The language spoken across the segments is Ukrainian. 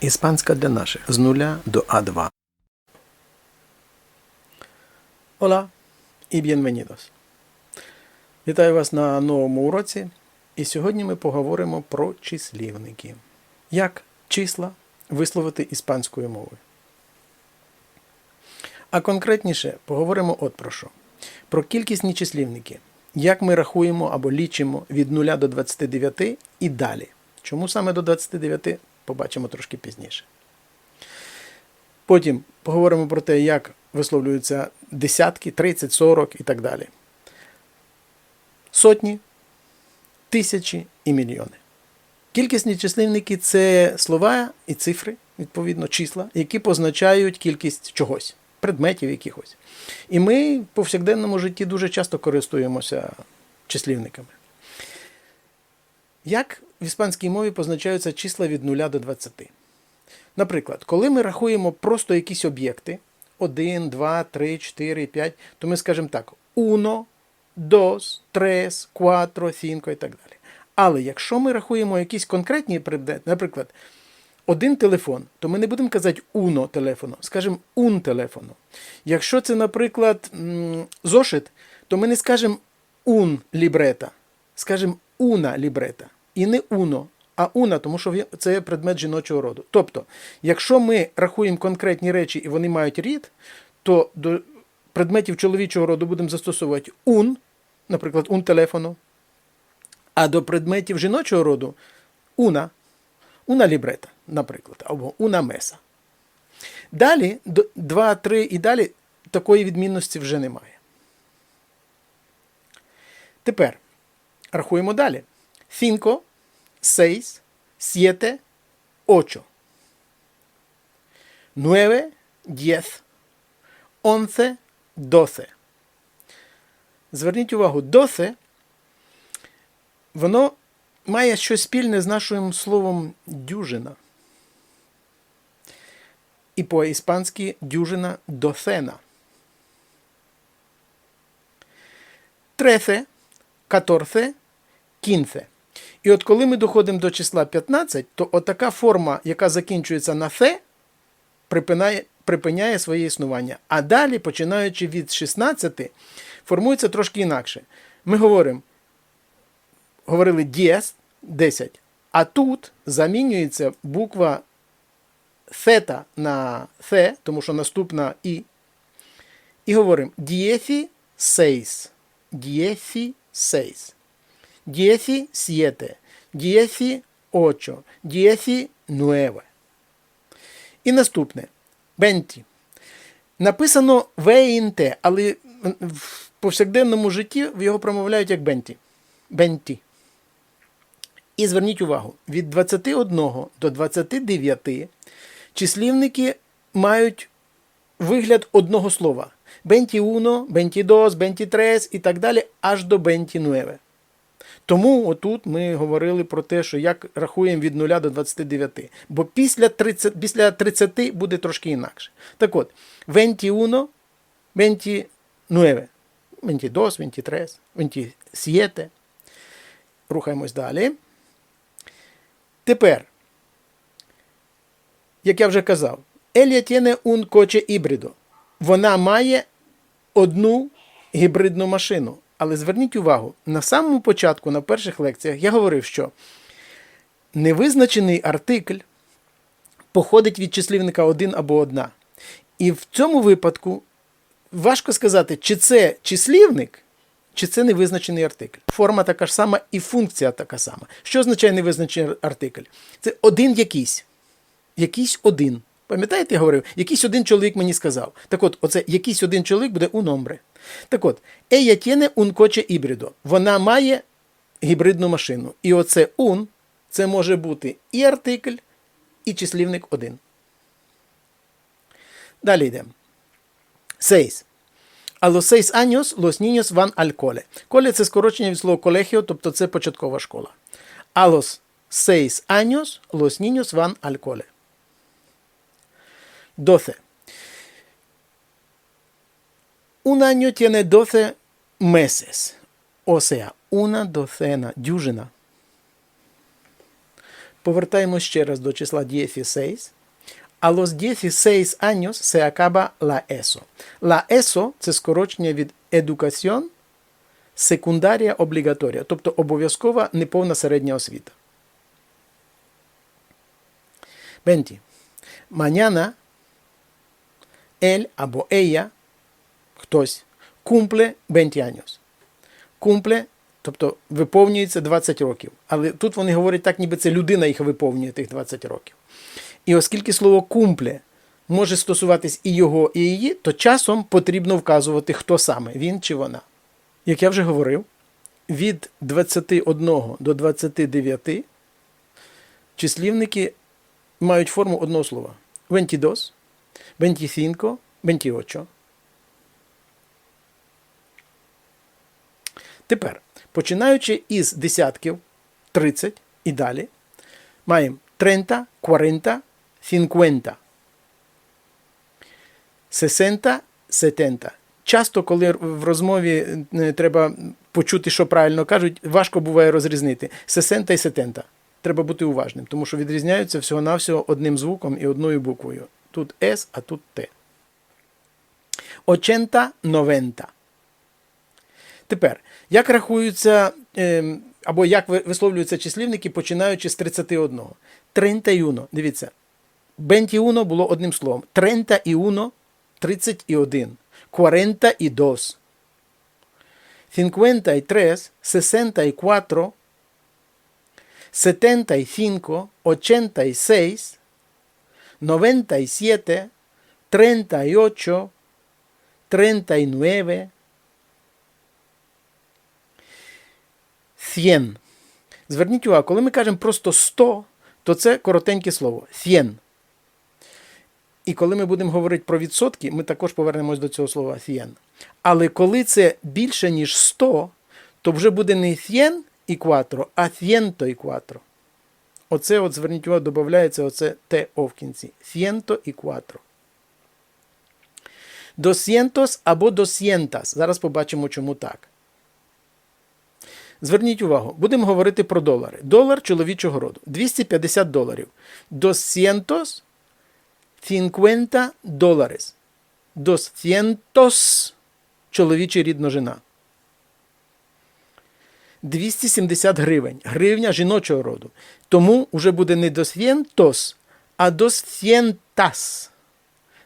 Іспанська для наших з нуля до А2. Hola і bienvenidos. Вітаю вас на новому уроці. І сьогодні ми поговоримо про числівники. Як числа висловити іспанською мовою. А конкретніше поговоримо от про що. Про кількісні числівники. Як ми рахуємо або лічимо від 0 до 29 і далі. Чому саме до 29 побачимо трошки пізніше. Потім поговоримо про те, як висловлюються десятки, 30, 40 і так далі. Сотні, тисячі і мільйони. Кількісні числівники це слова і цифри, відповідно, числа, які позначають кількість чогось, предметів якихось. І ми в повсякденному житті дуже часто користуємося числівниками. Як в іспанській мові позначаються числа від 0 до 20? Наприклад, коли ми рахуємо просто якісь об'єкти 1, 2, 3, 4, 5, то ми скажемо так: 1, 2, 3, 4, 5 і так далі. Але якщо ми рахуємо якісь конкретні предмети, наприклад, один телефон, то ми не будемо казати уно телефону, скажемо ун телефону. Якщо це, наприклад, зошит, то ми не скажемо ун лібрета, скажемо уна лібрета. І не уно, а уна, тому що це предмет жіночого роду. Тобто, якщо ми рахуємо конкретні речі і вони мають рід, то до предметів чоловічого роду будемо застосовувати ун, наприклад, ун телефону, а до предметів жіночого роду уна, уна лібрета, наприклад, або уна меса. Далі, 2, 3 і далі такої відмінності вже немає. Тепер рахуємо далі. 5, 6, 7, 8. 9, 10, 11, 12. Зверніть увагу, 12 воно має щось спільне з нашим словом дюжина. І по-іспанськи дюжина доцена. 13, 14, 15. І от коли ми доходимо до числа 15, то отака форма, яка закінчується на «фе», припиняє, припиняє своє існування. А далі, починаючи від 16, формується трошки інакше. Ми говоримо, говорили дієс 10, а тут замінюється буква фета на фе, тому що наступна і. І говоримо дієфі сейс. Дієфі сейс. 17, 18, 19. І наступне. 20. Написано ВІНТ, але в повсякденному житті його промовляють як бенті. Бенті. І зверніть увагу, від 21 до 29 числівники мають вигляд одного слова. Бенті 1, бенті 2, бенті 3 і так далі, аж до бенті 9. Тому отут ми говорили про те, що як рахуємо від 0 до 29. Бо після 30 після 30 буде трошки інакше. Так от, 21, 29, 22, 23, 27. Рухаємось далі. Тепер, як я вже казав, Елія tiene un coche híbrido. Вона має одну гібридну машину. Але зверніть увагу, на самому початку, на перших лекціях, я говорив, що невизначений артикль походить від числівника один або одна. І в цьому випадку важко сказати, чи це числівник, чи це невизначений артикль. Форма така ж сама і функція така сама. Що означає невизначений артикль? Це один якийсь. Якийсь один. Пам'ятаєте, я говорив, якийсь один чоловік мені сказав. Так от, оце якийсь один чоловік буде у номре. Так от, un coche híbrido. Вона має гібридну машину. І оце un це може бути і артикль, і числівник один. Далі йдемо. Seis. A los seis años los al cole. Коле це скорочення від слова колегіо, тобто це початкова школа. A los seis años los niños van. 12. Un año tiene 12 meses, o sea, una docena, дюжина. повертаємось ще раз до числа 16. А los 16 años se acaba la ESO. La ESO – це скорочення від Educación секундарія облігаторія, тобто обов'язкова неповна середня освіта. Бенті. Mañana él або ella, хтось, cumple 20 años. Cumple, тобто виповнюється 20 років. Але тут вони говорять так, ніби це людина їх виповнює тих 20 років. І оскільки слово кумпле може стосуватись і його, і її, то часом потрібно вказувати, хто саме, він чи вона. Як я вже говорив, від 21 до 29 числівники мають форму одного слова. 22, 25, 28. Тепер, починаючи із десятків 30 і далі, маємо 30, 40, 50, 60, 70. Часто, коли в розмові е, треба почути, що правильно кажуть, важко буває розрізнити 60 і 70. Треба бути уважним, тому що відрізняються всього-навсього одним звуком і одною буквою. Тут С, а тут Т. 80, 90. Тепер, як рахуються, ем, або як висловлюються числівники, починаючи з 31. 31. Дивіться. 21 було одним словом. 31 – 31. 42. 53, 64, 75, 86, 97, 38, 39, 100. Зверніть увагу, коли ми кажемо просто 100, то це коротеньке слово 100. І коли ми будемо говорити про відсотки, ми також повернемось до цього слова 100. Але коли це більше, ніж 100, то вже буде не 100 і 4, а 100 і 4. Оце, от, зверніть увагу, додається оце ТО в кінці. 100 і 4. 200 або 200. Зараз побачимо, чому так. Зверніть увагу, будемо говорити про долари. Долар чоловічого роду 250 доларів. 250 доларів. 200 чоловічий рід множина. 270 гривень. Гривня жіночого роду. Тому вже буде не 200, а 200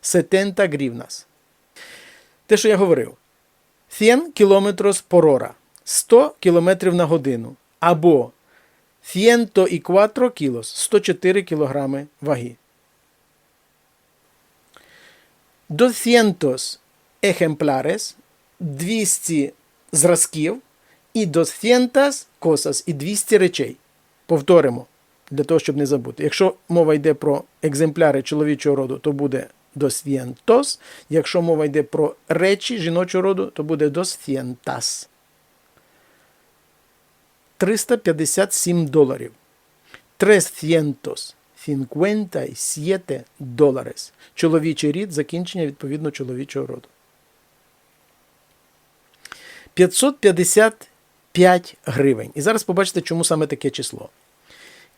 70 гривнас. Те, що я говорив. 100 км por hora. 100 км на годину. Або 104 кілос, 104 кг ваги. 200 ejemplares, 200 зразків і 200 cosas, і 200 речей. Повторимо, для того, щоб не забути. Якщо мова йде про екземпляри чоловічого роду, то буде 200. Якщо мова йде про речі жіночого роду, то буде 200. 357 доларів. 357 доларів. Чоловічий рід, закінчення відповідно чоловічого роду. 555 гривень. І зараз побачите, чому саме таке число.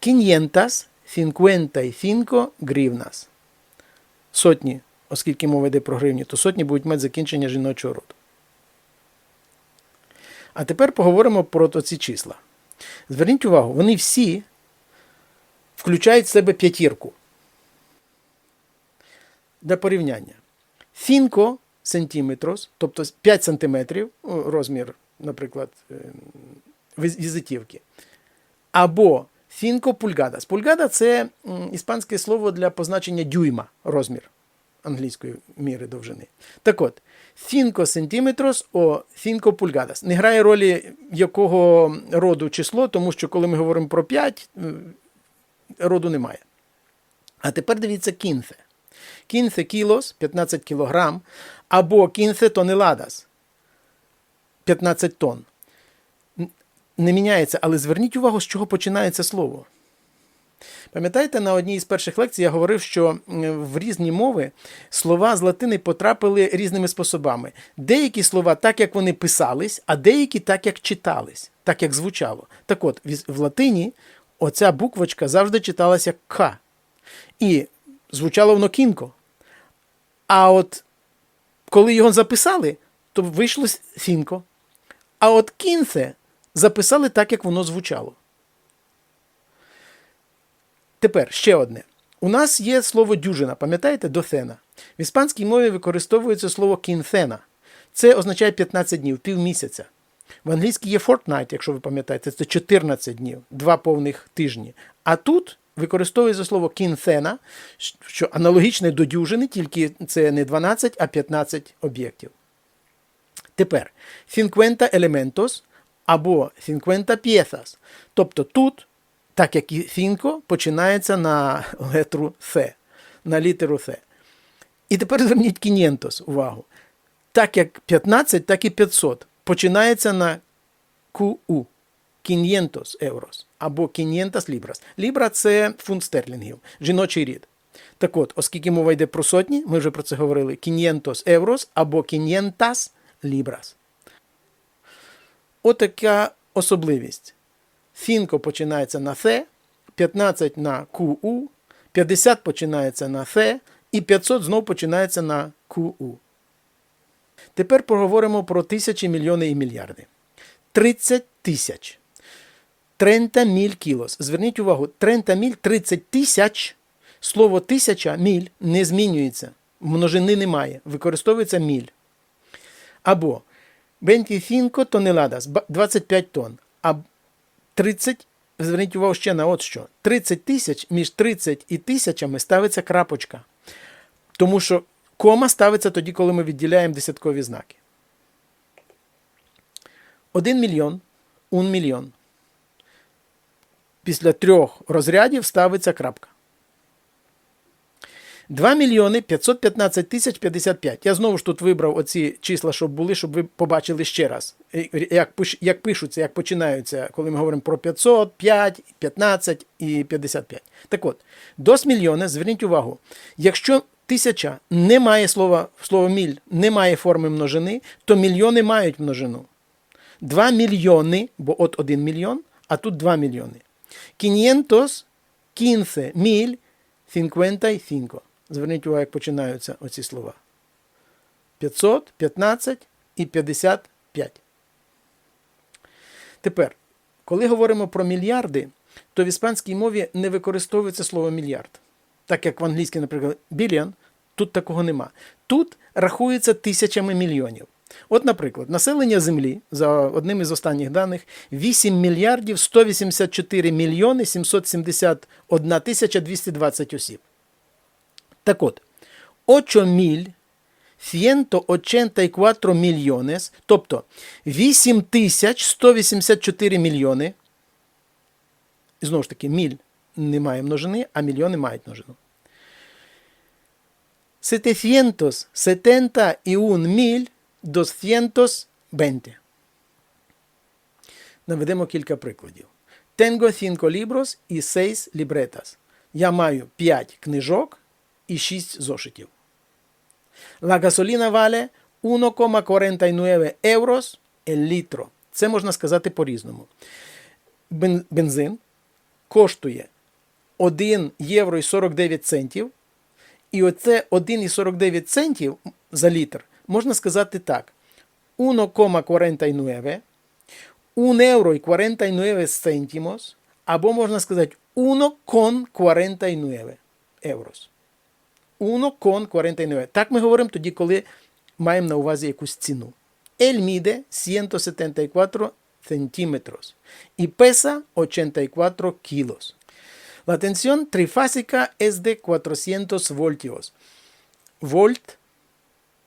555 гривнас. Сотні, оскільки мова йде про гривні, то сотні будуть мати закінчення жіночого роду. А тепер поговоримо про ці числа. Зверніть увагу, вони всі включають в себе п'ятірку. Для порівняння. Фінко сантиметрос, тобто 5 сантиметрів, розмір, наприклад, е, візитівки. Або фінко пульгадас. Пульгада це іспанське слово для позначення дюйма, розмір англійської міри довжини. Так от, 5 сантиметрос о 5 пульгадас. Не грає ролі якого роду число, тому що коли ми говоримо про 5, е, роду немає. А тепер дивіться кінфе. Кінфе кілос 15 кілограм, або кінфе тонеладас 15 тонн. Не міняється, але зверніть увагу, з чого починається слово. Пам'ятаєте, на одній із перших лекцій я говорив, що в різні мови слова з латини потрапили різними способами. Деякі слова так, як вони писались, а деякі так, як читались, так як звучало. Так от, в латині оця буквочка завжди читалася як К. І звучало воно кінко. А от коли його записали, то вийшло фінко. А от кінце записали так, як воно звучало. Тепер ще одне. У нас є слово дюжина, пам'ятаєте, доцена. В іспанській мові використовується слово кінцена. Це означає 15 днів, півмісяця. В англійській є fortnight, якщо ви пам'ятаєте, це 14 днів, два повних тижні. А тут використовується слово кінцена, що аналогічне до дюжини, тільки це не 12, а 15 об'єктів. Тепер 50 elementos або 50 piezas. Тобто тут, так як і фінко, починається на летру С, на літеру С. І тепер зверніть 500 увагу. Так як 15, так і 500 починається на QU. 500 єврос або 500 лібрас. Лібра це фунт стерлінгів, жіночий рід. Так от, оскільки мова йде про сотні, ми вже про це говорили: 500 єврос або 500 лібрас. Отака особливість. Фінко починається на Фе, 15 на QU, 50 починається на Фе, і 500 знов починається на QU. Тепер поговоримо про тисячі, мільйони і мільярди. 30 тисяч. 30 міль кілос. Зверніть увагу, 30 міль 30 тисяч. Слово тисяча міль не змінюється. Множини немає. Використовується міль. Або 25 тонеладас, 25 тонн. А 30, зверніть увагу ще на от що. 30 тисяч між 30 і тисячами ставиться крапочка. Тому що кома ставиться тоді, коли ми відділяємо десяткові знаки. 1 мільйон, 1 мільйон. Після трьох розрядів ставиться крапка. 2 мільйони 515 тисяч 55. Я знову ж тут вибрав оці числа, щоб були, щоб ви побачили ще раз, як як пишуться, як починаються, коли ми говоримо про 500, 5, 15 і 55. Так от, до мільйона, зверніть увагу, якщо тисяча не має слова, слово міль, не має форми множини, то мільйони мають множину. 2 мільйони, бо от 1 мільйон, а тут 2 мільйони. 500, 15 міль, 55. Зверніть увагу, як починаються оці слова. 500, 15 і 55. Тепер, коли говоримо про мільярди, то в іспанській мові не використовується слово мільярд. Так як в англійській, наприклад, біліон, тут такого нема. Тут рахується тисячами мільйонів. От, наприклад, населення Землі, за одним із останніх даних, 8 мільярдів 184 мільйони 771 тисяча 220 осіб. Так от, 8 міль 184 мільйонес, тобто 8 тисяч 184 мільйони. І знову ж таки, міль немає множини, а мільйони мають множину. 771 міль 220. Наведемо кілька прикладів. Tengo 5 libros і 6 libretas. Я маю 5 книжок 6 зошитів. La gasolina vale 1,49 euros el litro. Це можна сказати по-різному. Бензин коштує 1 євро і 49 центів. І оце 1,49 центів за літр можна сказати так: 1,49, 1 euro і 49 центимos, або можна сказати 1,49 euros. 1,49. Так ми говоримо тоді, коли маємо на увазі якусь ціну. El mide 174 centímetros y pesa 84 kilos. La tensión trifásica es de 400 voltios. Вольт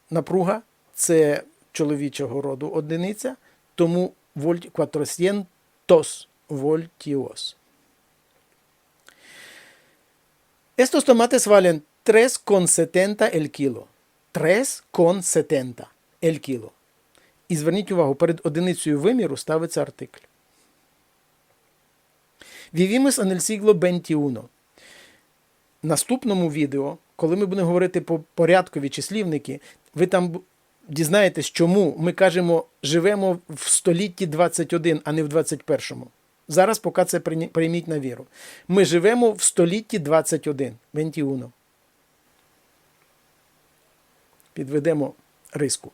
напруга це чоловічого роду одиниця, тому вольт 400 voltios. Estos tomates valen 3,70 el kilo. 3,70 el kilo. І зверніть увагу, перед одиницею виміру ставиться артикль. Vivimos en el siglo наступному відео, коли ми будемо говорити про порядкові числівники, ви там дізнаєтесь, чому ми кажемо, живемо в столітті 21, а не в 21. Зараз поки це прийміть на віру. Ми живемо в столітті 21. 21. Підведемо риску.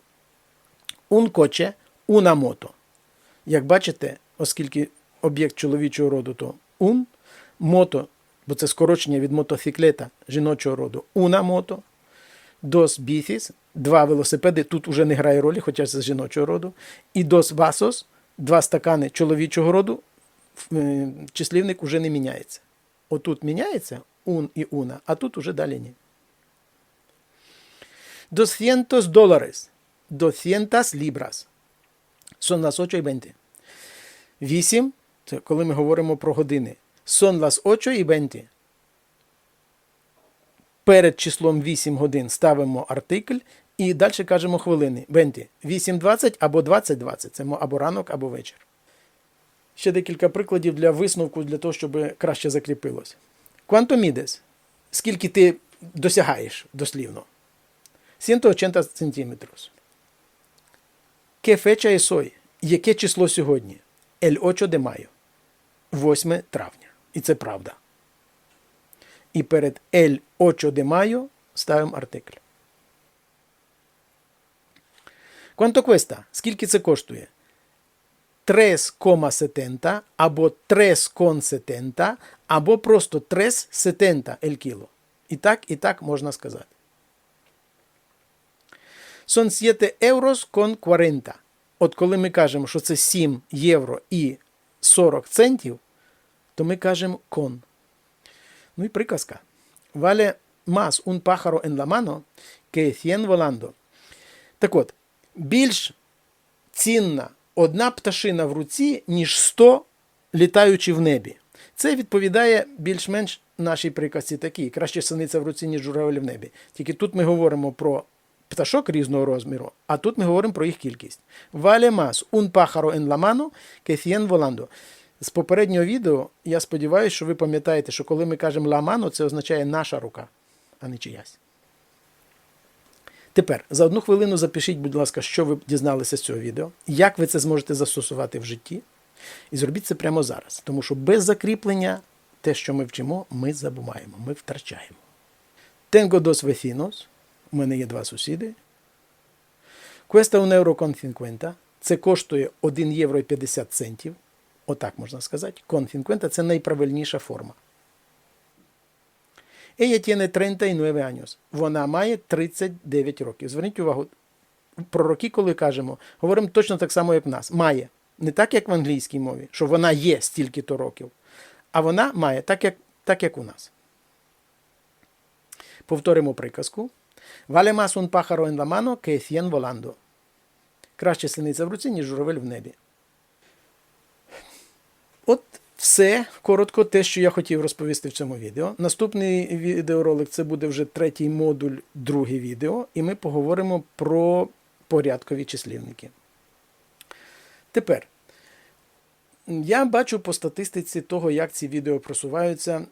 Un coche, una. Як бачите, оскільки об'єкт чоловічого роду, то un, мото, бо це скорочення від мотоциклета жіночого роду, dos bicis, два велосипеди, тут уже не грає ролі, хоча це з жіночого роду, і dos vasos, два стакани чоловічого роду, е, числівник уже не міняється. Отут міняється un і una, а тут уже далі ні. 200 dólares, 200 libras. Son las 8 і 20. 8, це коли ми говоримо про години. Son las 8 і 20. Перед числом 8 годин ставимо артикль і далі кажемо хвилини. 20. 8.20 або 20.20. Це або ранок, або вечір. Ще декілька прикладів для висновку, для того, щоб краще закріпилось. Quanto mides? Скільки ти досягаєш дослівно? 180 сантиметрів. Che fecha es hoy? Яке число сьогодні? El 8 de mayo. 8 травня. І це правда. І перед El 8 de mayo ставимо артикль. Quanto cuesta? Скільки це коштує? 3,70 або 3,70 або просто 3,70 el кіло. І так, і так можна сказати. Son 7 euros con 40. От коли ми кажемо, що це 7 євро і 40 центів, то ми кажемо con. Ну і приказка. Vale más un pájaro en la mano que 100 volando. Так от, більш цінна одна пташина в руці, ніж 100 літаючи в небі. Це відповідає більш-менш нашій приказці такій. Краще синиця в руці, ніж журавель в небі. Тільки тут ми говоримо про пташок різного розміру, а тут ми говоримо про їх кількість. Vale más un pájaro en la mano que 100 volando. З попереднього відео я сподіваюся, що ви пам'ятаєте, що коли ми кажемо mano, це означає наша рука, а не чиясь. Тепер за одну хвилину запишіть, будь ласка, що ви дізналися з цього відео, як ви це зможете застосувати в житті. І зробіть це прямо зараз. Тому що без закріплення те, що ми вчимо, ми забуваємо, ми втрачаємо. Tengo dos vecinos. У мене є два сусіди. Cuesta un euro con 50. Це коштує 1 євро і 50 центів. Отак можна сказати. 50 – це найправильніша форма. Ella tiene 39 años. Вона має 39 років. Зверніть увагу, про роки, коли кажемо, говоримо точно так само, як в нас. Має. Не так, як в англійській мові, що вона є стільки-то років, а вона має так, як, так, як у нас. Повторимо приказку. Vale más un pájaro en la mano que 100 volando. Краще синиця в руці, ніж журавель в небі. От все коротко те, що я хотів розповісти в цьому відео. Наступний відеоролик це буде вже третій модуль, друге відео, і ми поговоримо про порядкові числівники. Тепер я бачу по статистиці того, як ці відео просуваються,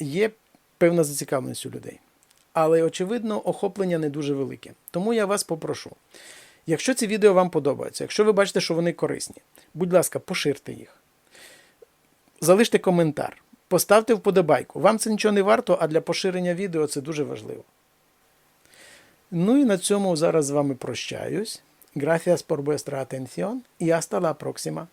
є певна зацікавленість у людей. Але, очевидно, охоплення не дуже велике. Тому я вас попрошу. Якщо ці відео вам подобаються, якщо ви бачите, що вони корисні, будь ласка, поширте їх. Залиште коментар, поставте вподобайку. Вам це нічого не варто, а для поширення відео це дуже важливо. Ну і на цьому зараз з вами прощаюсь. Gracias por vuestra atención y hasta la próxima.